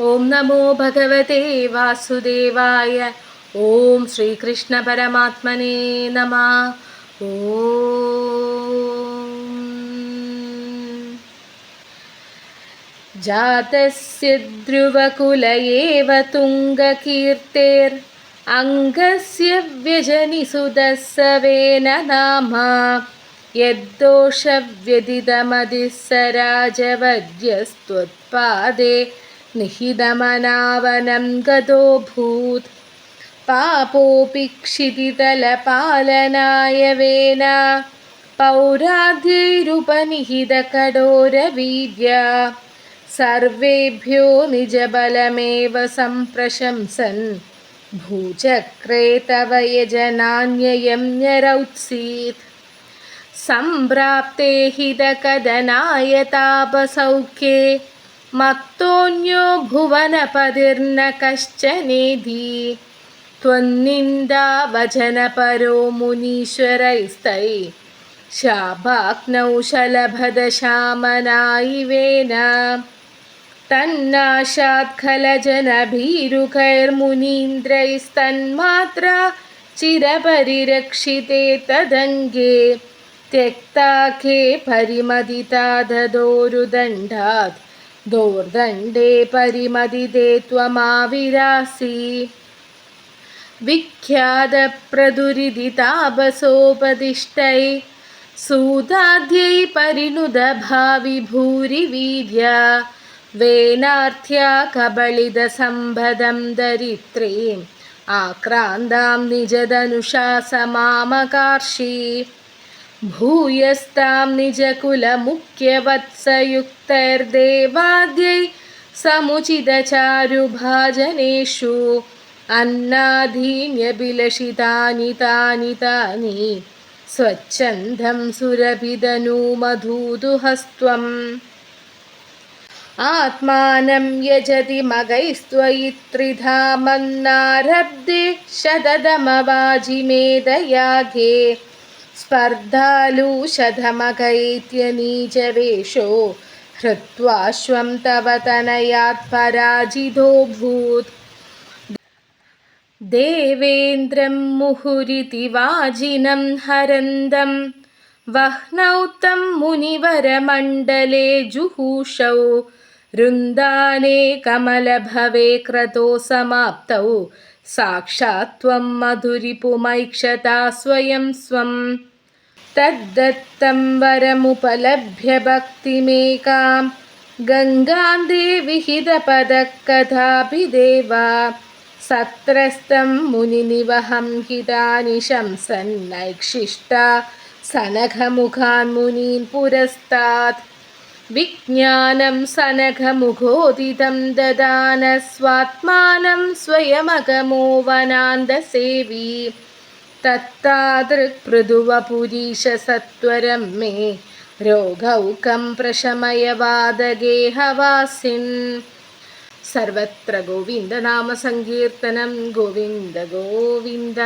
ॐ नमो भगवते वासुदेवाय ॐ श्रीकृष्णपरमात्मने नमः ॐ। जातस्य ध्रुवकुल एव तुङ्गकीर्तेर् अङ्गस्य व्यजनिसुदस्सवेन नाम। यद्दोषव्यदितमदिः स राजवद्यस्त्वत्पादे निहितमनावनं गतोऽभूत् पापोऽपि क्षितितलपालनाय वेन पौराद्यैरुपनिहितकडोरवीर्या सर्वेभ्यो निजबलमेव सम्प्रशंसन्। भूचक्रे तव यजनान्ययं न्यरौत्सीत्। सम्प्राप्ते हितकदनाय तापसौख्ये मत्तोऽन्यो भुवनपतिर्न कश्चनेधि त्वन्निन्दावचनपरो मुनीश्वरैस्तै शापाग्नौ शलभदशामनायिवेन तन्नाशात्खलजनभीरुकैर्मुनीन्द्रैस्तन्मात्रा चिरपरिरक्षिते तदङ्गे त्यक्ताखे परिमदिता ददोरुदण्डात् ദോർദണ്ഡേ പരിമതിതേ ത്വമാവിരാസി. വിഖ്യാതപ്രദുരിതിതാപസോപതിഷ്ഠൈ സൂതാദ്യൈ പരിണുതഭാവി ഭൂരി വീര്യ. വേനാർത്ഥ്യ കബളിതസമ്പദം ദരിത്രീം. ആക്രാന്താം നിജധനുഷാ സമാമകാർഷി भूयस्तां निजकुलमुख्यवत्सयुक्तैर्देवाद्यै समुचितचारुभाजनेषु अन्नाधीन्यभिलषितानि तानि तानि स्वच्छन्दं सुरभिदनुमधूदुहस्त्वम् आत्मानं यजति मगैस्त्वयि त्रिधामन्नारब्धे शतदमवाजिमेदयागे स्पर्धालु शतमगैत्यनीचवेषो हृत्वाश्वं तव तनयात् पराजितोऽभूत् देवेन्द्रं मुहुरिति वाजिनं हरन्दं वह्नौ तं मुनिवरमण्डले जुहूषौ रुन्दाने कमलभवे क्रतो समाप्तौ സാക്ഷാത്വം മധുരിപുമൈക്ഷതാ സ്വയം സ്വം. തദ്ദത്തം വരമുപലഭ്യ ഭക്തിമേകാം. ഗംഗാന്തേ വിഹിതപദക്കഥാഭിദേവ. സത്രസ്തം മുനിനിവഹം ഹിതാനിശംസന്നൈക്ഷിഷ്ട സനഘമുഖാൻ മുനീൻ പുരസ്താത് विज्ञानं सनघमुखोदितं ददान स्वात्मानं स्वयमगमो वनान्दसेवी तत्तादृक्पृदुवपुरीश सत्वरं मे रोगौकं प्रशमय वादगेहवासिन् सर्वत्र गोविन्दनामसङ्कीर्तनं गोविन्द गोविन्द